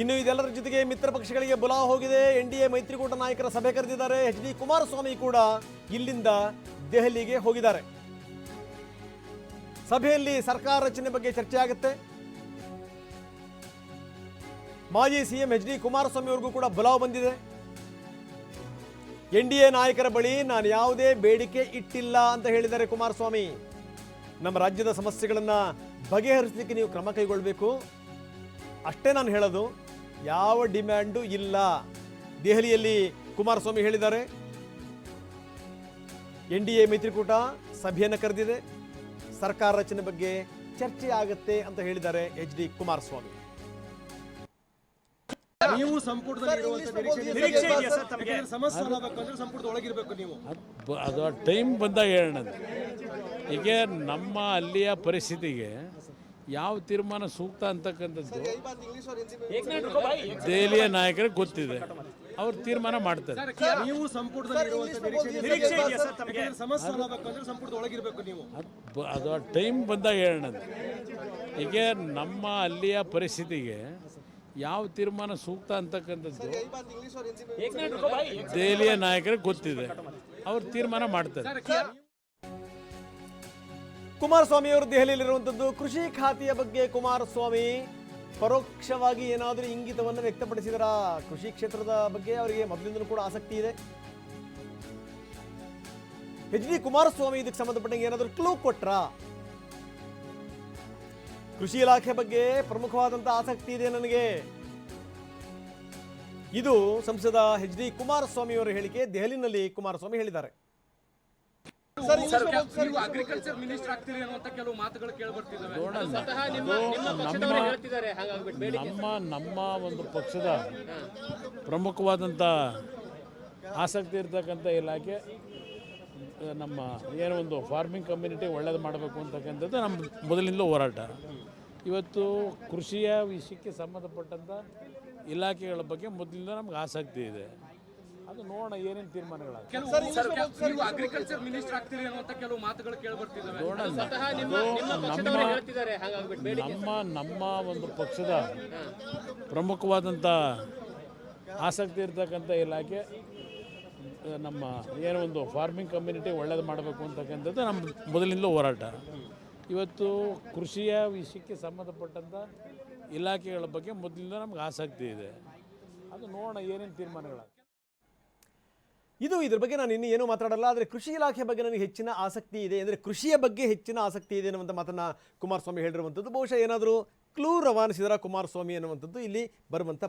ಇನ್ನು ಇದೆಲ್ಲರ ಜೊತೆಗೆ ಮಿತ್ರ ಪಕ್ಷಗಳಿಗೆ ಬುಲಾವ್ ಹೋಗಿದೆ. ಎನ್ ಡಿ ಎ ಮೈತ್ರಿಕೂಟ ನಾಯಕರ ಸಭೆ ಕರೆದಿದ್ದಾರೆ. ಎಚ್ ಡಿ ಕುಮಾರಸ್ವಾಮಿ ಕೂಡ ಇಲ್ಲಿಂದ ದೆಹಲಿಗೆ ಹೋಗಿದ್ದಾರೆ. ಸಭೆಯಲ್ಲಿ ಸರ್ಕಾರ ರಚನೆ ಬಗ್ಗೆ ಚರ್ಚೆ ಆಗುತ್ತೆ. ಮಾಜಿ ಸಿಎಂ ಎಚ್ ಡಿ ಕುಮಾರಸ್ವಾಮಿ ಅವ್ರಿಗೂ ಕೂಡ ಬುಲಾವ್ ಬಂದಿದೆ. ಎನ್ ಡಿ ಎ ನಾಯಕರ ಬಳಿ ನಾನು ಯಾವುದೇ ಬೇಡಿಕೆ ಇಟ್ಟಿಲ್ಲ ಅಂತ ಹೇಳಿದ್ದಾರೆ ಕುಮಾರಸ್ವಾಮಿ. ನಮ್ಮ ರಾಜ್ಯದ ಸಮಸ್ಯೆಗಳನ್ನು ಬಗೆಹರಿಸಲಿಕ್ಕೆ ನೀವು ಕ್ರಮ ಕೈಗೊಳ್ಳಬೇಕು. ಅಷ್ಟೇ ನಾನು ಹೇಳೋದು. ಯಾವ ಡಿಮ್ಯಾಂಡು ಇಲ್ಲ. ದೆಹಲಿಯಲ್ಲಿ ಕುಮಾರಸ್ವಾಮಿ ಹೇಳಿದ್ದಾರೆ. ಎನ್ ಡಿ ಎ ಮೈತ್ರಿಕೂಟ ಸಭೆಯನ್ನು ಕರೆದಿದೆ. ಸರ್ಕಾರ ರಚನೆ ಬಗ್ಗೆ ಚರ್ಚೆ ಆಗುತ್ತೆ ಅಂತ ಹೇಳಿದ್ದಾರೆ ಎಚ್ ಡಿ ಕುಮಾರಸ್ವಾಮಿ. ನೀವು ಅದು ಟೈಮ್ ಬಂದಾಗ ಹೇಳೋಣ. ಈಗ ನಮ್ಮ ಅಲ್ಲಿಯ ಪರಿಸ್ಥಿತಿಗೆ ಯಾವ ತೀರ್ಮಾನ ಸೂಕ್ತ ಅಂತಕ್ಕಂಥದ್ದು? ದೆಹಲಿಯ ನಾಯಕರಿಗೆ ಗೊತ್ತಿದೆ. ಅವ್ರು ತೀರ್ಮಾನ ಮಾಡ್ತಾರೆ. ನೀವು ಸಂಪುಟದಲ್ಲಿ ಇರುವಂತ ನಿರೀಕ್ಷೆ ಸರ್. ತಮಗೆ? ಯಾಕಂದ್ರೆ ಆಗಬೇಕು ಅಂದ್ರೆ ಸಂಪುಟದ ಒಳಗಿರ್ಬೇಕು ನೀವು. ಅದು ಬ- ಅದು ಟೈಮ್ ಬಂದಾಗ ಹೇಳೋಣ ಹೀಗೆ ನಮ್ಮ ಅಲ್ಲಿಯ ಪರಿಸ್ಥಿತಿಗೆ ಯಾವ ತೀರ್ಮಾನ ಸೂಕ್ತ ಅಂತಕ್ಕಂಥದ್ದು? ದೆಹಲಿಯ ನಾಯಕರಿಗೆ ಗೊತ್ತಿದೆ. ಅವ್ರು ತೀರ್ಮಾನ ಮಾಡ್ತಾರೆ. ಕುಮಾರಸ್ವಾಮಿ ಅವರು ದೆಹಲಿಯಲ್ಲಿರುವಂಥದ್ದು, ಕೃಷಿ ಖಾತೆಯ ಬಗ್ಗೆ ಕುಮಾರಸ್ವಾಮಿ ಪರೋಕ್ಷವಾಗಿ ಏನಾದರೂ ಇಂಗಿತವನ್ನು ವ್ಯಕ್ತಪಡಿಸಿದರ? ಕೃಷಿ ಕ್ಷೇತ್ರದ ಬಗ್ಗೆ ಅವರಿಗೆ ಮೊದಲಿಂದಲೂ ಕೂಡ ಆಸಕ್ತಿ ಇದೆ. ಎಚ್ ಡಿ ಕುಮಾರಸ್ವಾಮಿ ಇದಕ್ಕೆ ಸಂಬಂಧಪಟ್ಟಂಗೆ ಏನಾದರೂ ಕ್ಲೂ ಕೊಟ್ರ? ಕೃಷಿ ಇಲಾಖೆ ಬಗ್ಗೆ ಪ್ರಮುಖವಾದಂಥ ಆಸಕ್ತಿ ಇದೆ ನನಗೆ. ಇದು ಸಂಸದ ಎಚ್ ಡಿ ಕುಮಾರಸ್ವಾಮಿ ಅವರ ಹೇಳಿಕೆ. ದೆಹಲಿನಲ್ಲಿ ಕುಮಾರಸ್ವಾಮಿ ಹೇಳಿದ್ದಾರೆ. ನೀವು ಅಗ್ರಿಕಲ್ಚರ್ ಮಿನಿಸ್ಟರ್ ಆಗ್ತೀರಿ ಅನ್ನುವಂತ ಕೆಲವು ಮಾತುಗಳು ಕೇಳಿ ಬರ್ತಿದ್ದಾವೆ ನೋಡೋಣ ಅದು ನಮ್ಮ ನಮ್ಮ ನಮ್ಮ ಒಂದು ಪಕ್ಷದ ಪ್ರಮುಖವಾದಂಥ ಆಸಕ್ತಿ ಇರ್ತಕ್ಕಂಥ ಇಲಾಖೆ ನಮ್ಮ ಏನೋ ಒಂದು ಫಾರ್ಮಿಂಗ್ ಕಮ್ಯುನಿಟಿ ಒಳ್ಳೇದು ಮಾಡಬೇಕು ಅಂತಕ್ಕಂಥದ್ದು ನಮ್ಮ ಮೊದಲಿಂದಲೂ ಹೋರಾಟ. ಇವತ್ತು ಕೃಷಿಯ ವಿಷಯಕ್ಕೆ ಸಂಬಂಧಪಟ್ಟಂಥ ಇಲಾಖೆಗಳ ಬಗ್ಗೆ ಮೊದಲಿಂದ ನಮ್ಗೆ ಆಸಕ್ತಿ ಇದೆ. ಅದು ನೋಡೋಣ ಏನೇನು ತೀರ್ಮಾನಗಳ ಕೆಲವು ಅಗ್ರಿಕಲ್ಚರ್ ಮಿನಿಸ್ಟರ್ ಆಗ್ತೀರಿ ಅನ್ನುವಂತ ಕೆಲವು ಮಾತುಗಳು ನಮ್ಮ ನಮ್ಮ ನಮ್ಮ ಒಂದು ಪಕ್ಷದ ಪ್ರಮುಖವಾದಂಥ ಆಸಕ್ತಿ ಇರ್ತಕ್ಕಂಥ ಇಲಾಖೆ ನಮ್ಮ ಏನೋ ಒಂದು ಫಾರ್ಮಿಂಗ್ ಕಮ್ಯುನಿಟಿ ಒಳ್ಳೇದು ಮಾಡಬೇಕು ಅಂತಕ್ಕಂಥದ್ದು ನಮ್ಮ ಮೊದಲಿಂದಲೂ ಹೋರಾಟ. ಇವತ್ತು ಕೃಷಿಯ ವಿಷಯಕ್ಕೆ ಸಂಬಂಧಪಟ್ಟಂಥ ಇಲಾಖೆಗಳ ಬಗ್ಗೆ ಮೊದಲಿಂದ ನಮ್ಗೆ ಆಸಕ್ತಿ ಇದೆ. ಅದು ನೋಡೋಣ ಏನೇನು ತೀರ್ಮಾನಗಳಾಗ ಇದು ಇದ್ರ ಬಗ್ಗೆ ನಾನು ಇನ್ನೂ ಏನೂ ಮಾತಾಡಲ್ಲ, ಆದರೆ ಕೃಷಿ ಇಲಾಖೆ ಬಗ್ಗೆ ನನಗೆ ಹೆಚ್ಚಿನ ಆಸಕ್ತಿ ಇದೆ ಅಂದರೆ ಕೃಷಿಯ ಬಗ್ಗೆ ಹೆಚ್ಚಿನ ಆಸಕ್ತಿ ಇದೆ ಅನ್ನುವಂಥ ಮಾತನ್ನು ಕುಮಾರಸ್ವಾಮಿ ಹೇಳಿರುವಂಥದ್ದು. ಬಹುಶಃ ಏನಾದರೂ ಕ್ಲೂ ರವಾನಿಸಿದರ ಕುಮಾರಸ್ವಾಮಿ ಅನ್ನುವಂಥದ್ದು ಇಲ್ಲಿ ಬರುವಂಥ